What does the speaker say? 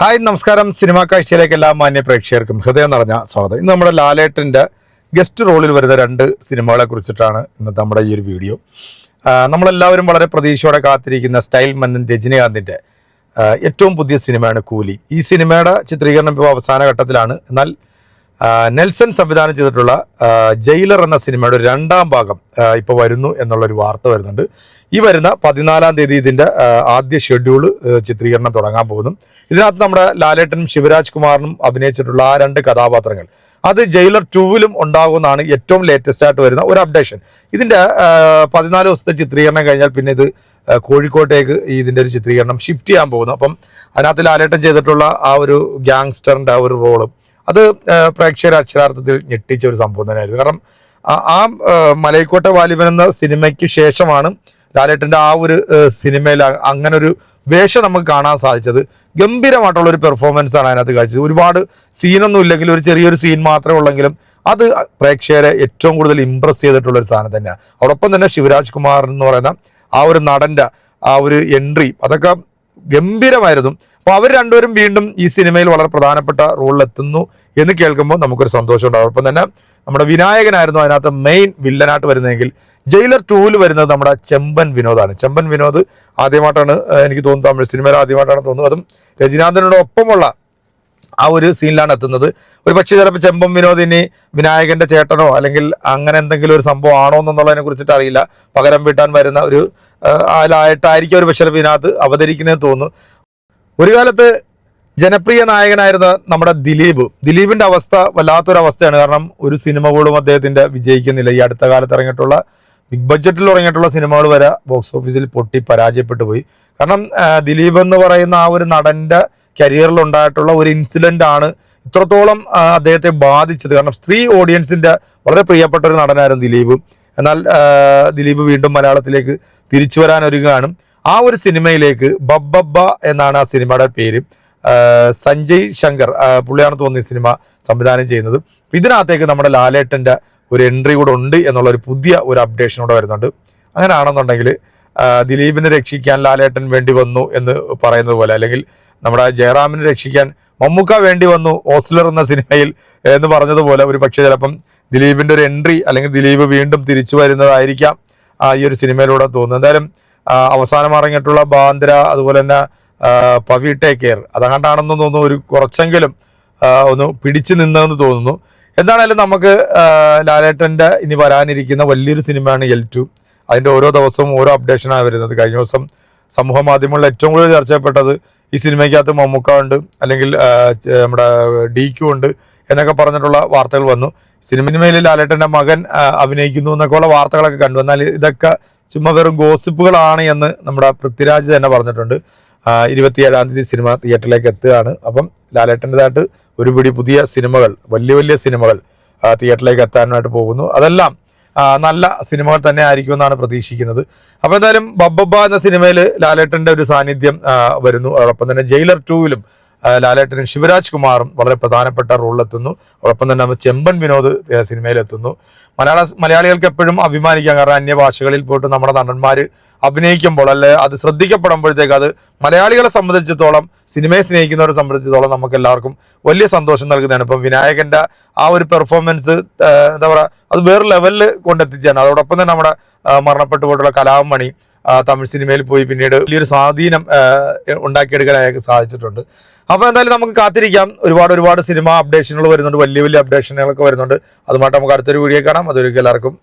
Hi നമസ്കാരം. Cinema കാഴ്ചയിലേക്ക് എല്ലാ മാന്യ പ്രേക്ഷകർക്കും ഹൃദയം നിറഞ്ഞ സ്വാഗതം. ഇന്ന് നമ്മുടെ ലാലേട്ടന്റെ ഗസ്റ്റ് റോളിൽ വരുന്ന രണ്ട് സിനിമകളെ കുറിച്ചിട്ടാണ് ഇന്നത്തെ നമ്മുടെ ഈ ഒരു വീഡിയോ. നമ്മളെല്ലാവരും വളരെ പ്രതീക്ഷയോടെ കാത്തിരിക്കുന്ന സ്റ്റൈൽ മന്നൻ രജനീകാന്തിന്റെ ഏറ്റവും പുതിയ സിനിമയാണ് കൂലി. ഈ സിനിമയുടെ ചിത്രീകരണം ഇപ്പോൾ അവസാന ഘട്ടത്തിലാണ്. എന്നാൽ നെൽസൺ സംവിധാനം ചെയ്തിട്ടുള്ള ജയിലർ എന്ന സിനിമയുടെ രണ്ടാം ഭാഗം ഇപ്പോൾ വരുന്നു എന്നുള്ളൊരു വാർത്ത വരുന്നുണ്ട്. ഈ വരുന്ന പതിനാലാം തീയതി ഇതിന്റെ ആദ്യ ഷെഡ്യൂൾ ചിത്രീകരണം തുടങ്ങാൻ പോകുന്നു. ഇതിനകത്ത് നമ്മുടെ ലാലേട്ടനും ശിവരാജ് കുമാറിനും അഭിനയിച്ചിട്ടുള്ള ആ രണ്ട് കഥാപാത്രങ്ങൾ. അത് ജയിലർ ടൂവിലും ഉണ്ടാകുമെന്നാണ് ഏറ്റവും ലേറ്റസ്റ്റ് ആയിട്ട് വരുന്ന ഒരു അപ്ഡേഷൻ ഇതിന്റെ പതിനാല് ദിവസത്തെ ചിത്രീകരണം കഴിഞ്ഞാൽ പിന്നെ ഇത് കോഴിക്കോട്ടേക്ക് ഇതിന്റെ ഒരു ചിത്രീകരണം ഷിഫ്റ്റ് ചെയ്യാൻ പോകുന്നു. അപ്പം അതിനകത്ത് ലാലേട്ടൻ ചെയ്തിട്ടുള്ള ആ ഒരു ഗ്യാങ്സ്റ്ററിന്റെ ആ ഒരു റോൾ അത് പ്രേക്ഷകർ അക്ഷരാർത്ഥത്തിൽ ഞെട്ടിച്ച ഒരു സംഭവം തന്നെയായിരുന്നു. കാരണം ആ- മലൈക്കോട്ട വാലിബൻ എന്ന സിനിമയ്ക്ക് ശേഷമാണ് ലാലേട്ടന്റെ ആ ഒരു സിനിമയിൽ അങ്ങനെ ഒരു വേഷം നമുക്ക് കാണാൻ സാധിച്ചത്. ഗംഭീരമായിട്ടുള്ള ഒരു പെർഫോമൻസ് ആണ് അതിനകത്ത് കാഴ്ചത് ഒരുപാട് സീനൊന്നും ഇല്ലെങ്കിൽ ഒരു ചെറിയൊരു സീൻ മാത്രമേ ഉള്ളെങ്കിലും അത് പ്രേക്ഷകരെ ഏറ്റവും കൂടുതൽ ഇമ്പ്രസ് ചെയ്തിട്ടുള്ള ഒരു സാധനം തന്നെയാണ്. അതോടൊപ്പം തന്നെ ശിവരാജ് കുമാർ എന്ന് പറയുന്ന ആ ഒരു നടന്റെ ആ ഒരു എൻട്രി അതൊക്കെ ഗംഭീരമായിരുന്നു. അപ്പോൾ അവർ രണ്ടുപേരും വീണ്ടും ഈ സിനിമയിൽ വളരെ പ്രധാനപ്പെട്ട റോളിൽ എത്തുന്നു എന്ന് കേൾക്കുമ്പോൾ നമുക്കൊരു സന്തോഷം സന്തോഷമുണ്ട് അതോടൊപ്പം തന്നെ നമ്മുടെ വിനായകനായിരുന്നു അതിനകത്ത് മെയിൻ വില്ലനായിട്ട് വരുന്നതെങ്കിൽ ജയിലർ ടൂവിൽ വരുന്നത് നമ്മുടെ ചെമ്പൻ വിനോദാണ്. ചെമ്പൻ വിനോദ് ആദ്യമായിട്ടാണ് എനിക്ക് തോന്നുന്നു തമിഴ് സിനിമയിൽ ആദ്യമായിട്ടാണ് തോന്നുന്നത് അതും രജനീകാന്തനോട് ഒപ്പമുള്ള ആ ഒരു സീനിലാണ് എത്തുന്നത്. ഒരു പക്ഷേ ചിലപ്പോൾ ചെമ്പം വിനോദിനി വിനായകന്റെ ചേട്ടനോ അല്ലെങ്കിൽ അങ്ങനെ എന്തെങ്കിലും ഒരു സംഭവം ആണോ എന്നുള്ളതിനെ കുറിച്ചിട്ട് അറിയില്ല. പകരം വീട്ടാൻ വരുന്ന ഒരു ആയിട്ടായിരിക്കും ഒരു പക്ഷേ ഇതിനകത്ത് അവതരിക്കുന്നതെന്ന് തോന്നുന്നു. ഒരു കാലത്ത് ജനപ്രിയ നായകനായിരുന്ന നമ്മുടെ ദിലീപ്. ദിലീപിന്റെ അവസ്ഥ വല്ലാത്തൊരവസ്ഥയാണ്. കാരണം ഒരു സിനിമ പോലും അദ്ദേഹത്തിന്റെ വിജയിക്കുന്നില്ല. ഈ അടുത്ത കാലത്ത് ഇറങ്ങിയിട്ടുള്ള ബിഗ് ബഡ്ജറ്റിൽ ഇറങ്ങിയിട്ടുള്ള സിനിമകൾ വരെ ബോക്സ് ഓഫീസിൽ പൊട്ടി പരാജയപ്പെട്ടു പോയി. കാരണം ദിലീപ് എന്ന് പറയുന്ന ആ ഒരു നടന്റെ കരിയറിൽ ഉണ്ടായിട്ടുള്ള ഒരു ഇൻസിഡന്റ് ആണ് ഇത്രത്തോളം അദ്ദേഹത്തെ ബാധിച്ചത്. കാരണം സ്ത്രീ ഓഡിയൻസിന്റെ വളരെ പ്രിയപ്പെട്ട ഒരു നടനായിരുന്നു ദിലീപ്. എന്നാൽ ദിലീപ് വീണ്ടും മലയാളത്തിലേക്ക് തിരിച്ചു വരാനൊരുങ്ങാണ് ആ ഒരു സിനിമയിലേക്ക് ബബ്ബബ്ബ എന്നാണ് ആ സിനിമയുടെ പേര്. സഞ്ജയ് ശങ്കർ പുള്ളിയാണ് തോന്നിയ സിനിമ സംവിധാനം ചെയ്യുന്നത്. ഇതിനകത്തേക്ക് നമ്മുടെ ലാലേട്ടന്റെ ഒരു എൻട്രി കൂടെ ഉണ്ട് എന്നുള്ള ഒരു പുതിയ ഒരു അപ്ഡേഷൻ കൂടെ വരുന്നുണ്ട്. അങ്ങനെയാണെന്നുണ്ടെങ്കിൽ ദിലീപിനെ രക്ഷിക്കാൻ ലാലേട്ടൻ വേണ്ടി വന്നു എന്ന് പറയുന്നത് പോലെ അല്ലെങ്കിൽ നമ്മുടെ ജയറാമിനെ രക്ഷിക്കാൻ മമ്മൂക്ക വേണ്ടി വന്നു ഓസ്ലർ എന്ന സിനിമയിൽ എന്ന് പറഞ്ഞതുപോലെ ഒരു പക്ഷേ ചിലപ്പം ദിലീപിന്റെ ഒരു എൻട്രി അല്ലെങ്കിൽ ദിലീപ് വീണ്ടും തിരിച്ചു വരുന്നതായിരിക്കാം ഈ ഒരു സിനിമയിലൂടെ തോന്നുന്നത്. എന്തായാലും അവസാനം ഇറങ്ങിയിട്ടുള്ള ബാന്ദ്ര അതുപോലെ തന്നെ പവി ടേക്ക് കെയർ അതങ്ങാണ്ടാണെന്ന് തോന്നുന്നു ഒരു കുറച്ചെങ്കിലും ഒന്ന് പിടിച്ചു നിന്നതെന്ന് തോന്നുന്നു. എന്താണേലും നമുക്ക് ലാലേട്ടന്റെ ഇനി വരാനിരിക്കുന്ന വലിയൊരു സിനിമയാണ് എൽ ടു. അതിന്റെ ഓരോ ദിവസവും ഓരോ അപ്ഡേഷനാണ് വരുന്നത്. കഴിഞ്ഞ ദിവസം സമൂഹ മാധ്യമങ്ങളിൽ ഏറ്റവും കൂടുതൽ ചർച്ച ചെയ്യപ്പെട്ടത് ഈ സിനിമയ്ക്കകത്ത് മമ്മൂക്ക ഉണ്ട് അല്ലെങ്കിൽ നമ്മുടെ ഡി ക്യു ഉണ്ട് എന്നൊക്കെ പറഞ്ഞിട്ടുള്ള വാർത്തകൾ വന്നു. സിനിമയിൽ ലാലേട്ടന്റെ മകൻ അഭിനയിക്കുന്നു എന്നൊക്കെയുള്ള വാർത്തകളൊക്കെ കണ്ടു. എന്നാൽ ഇതൊക്കെ ചുമ്മാ വെറും ഗോസിപ്പുകളാണ് എന്ന് നമ്മുടെ പൃഥ്വിരാജ് തന്നെ പറഞ്ഞിട്ടുണ്ട്. ഇരുപത്തിയേഴാം തീയതി സിനിമ തിയേറ്ററിലേക്ക് എത്തുകയാണ്. അപ്പം ലാലേട്ടന്റെതായിട്ട് ഒരുപിടി പുതിയ സിനിമകൾ വലിയ വലിയ സിനിമകൾ തിയേറ്ററിലേക്ക് എത്താനായിട്ട് പോകുന്നു. അതെല്ലാം നല്ല സിനിമകൾ തന്നെ ആയിരിക്കും എന്നാണ് പ്രതീക്ഷിക്കുന്നത്. അപ്പോൾ എന്തായാലും ബബ്ബബ്ബ എന്ന സിനിമയിൽ ലാലേട്ടന്റെ ഒരു സാന്നിധ്യം വരുന്നു. അതോടൊപ്പം തന്നെ ജയിലർ ടൂവിലും ലാലേട്ടനും ശിവരാജ് കുമാറും വളരെ പ്രധാനപ്പെട്ട റോളിലെത്തുന്നു. അതോടൊപ്പം തന്നെ ചെമ്പൻ വിനോദ് സിനിമയിലെത്തുന്നു. മലയാള മലയാളികൾക്ക് എപ്പോഴും അഭിമാനിക്കാം. കാരണം അന്യഭാഷകളിൽ പോയിട്ട് നമ്മുടെ നടന്മാർ അഭിനയിക്കുമ്പോൾ അല്ലെ അത് ശ്രദ്ധിക്കപ്പെടുമ്പോഴത്തേക്ക് അത് മലയാളികളെ സംബന്ധിച്ചിടത്തോളം സിനിമയെ സ്നേഹിക്കുന്നവരെ സംബന്ധിച്ചിടത്തോളം നമുക്ക് എല്ലാവർക്കും വലിയ സന്തോഷം നൽകുന്നതാണ്. ഇപ്പം വിനായകന്റെ ആ ഒരു പെർഫോമൻസ് എന്താ പറയുക അത് വേറെ ലെവലിൽ കൊണ്ടെത്തിച്ചാണ് അതോടൊപ്പം തന്നെ നമ്മുടെ മരണപ്പെട്ടു പോയിട്ടുള്ള കലാമണി തമിഴ് സിനിമയിൽ പോയി പിന്നീട് വലിയൊരു സ്വാധീനം ഉണ്ടാക്കിയെടുക്കാൻ അയാൾക്ക് സാധിച്ചിട്ടുണ്ട്. അപ്പോൾ എന്തായാലും നമുക്ക് കാത്തിരിക്കാം. ഒരുപാട് ഒരുപാട് സിനിമ അപ്ഡേഷനുകൾ വരുന്നുണ്ട്. വലിയ വലിയ അപ്ഡേഷനുകളൊക്കെ വരുന്നുണ്ട്. അതുമായിട്ട് നമുക്ക് അടുത്തൊരു വീഡിയോ കാണാം. അതൊരിക്കലും എല്ലാവർക്കും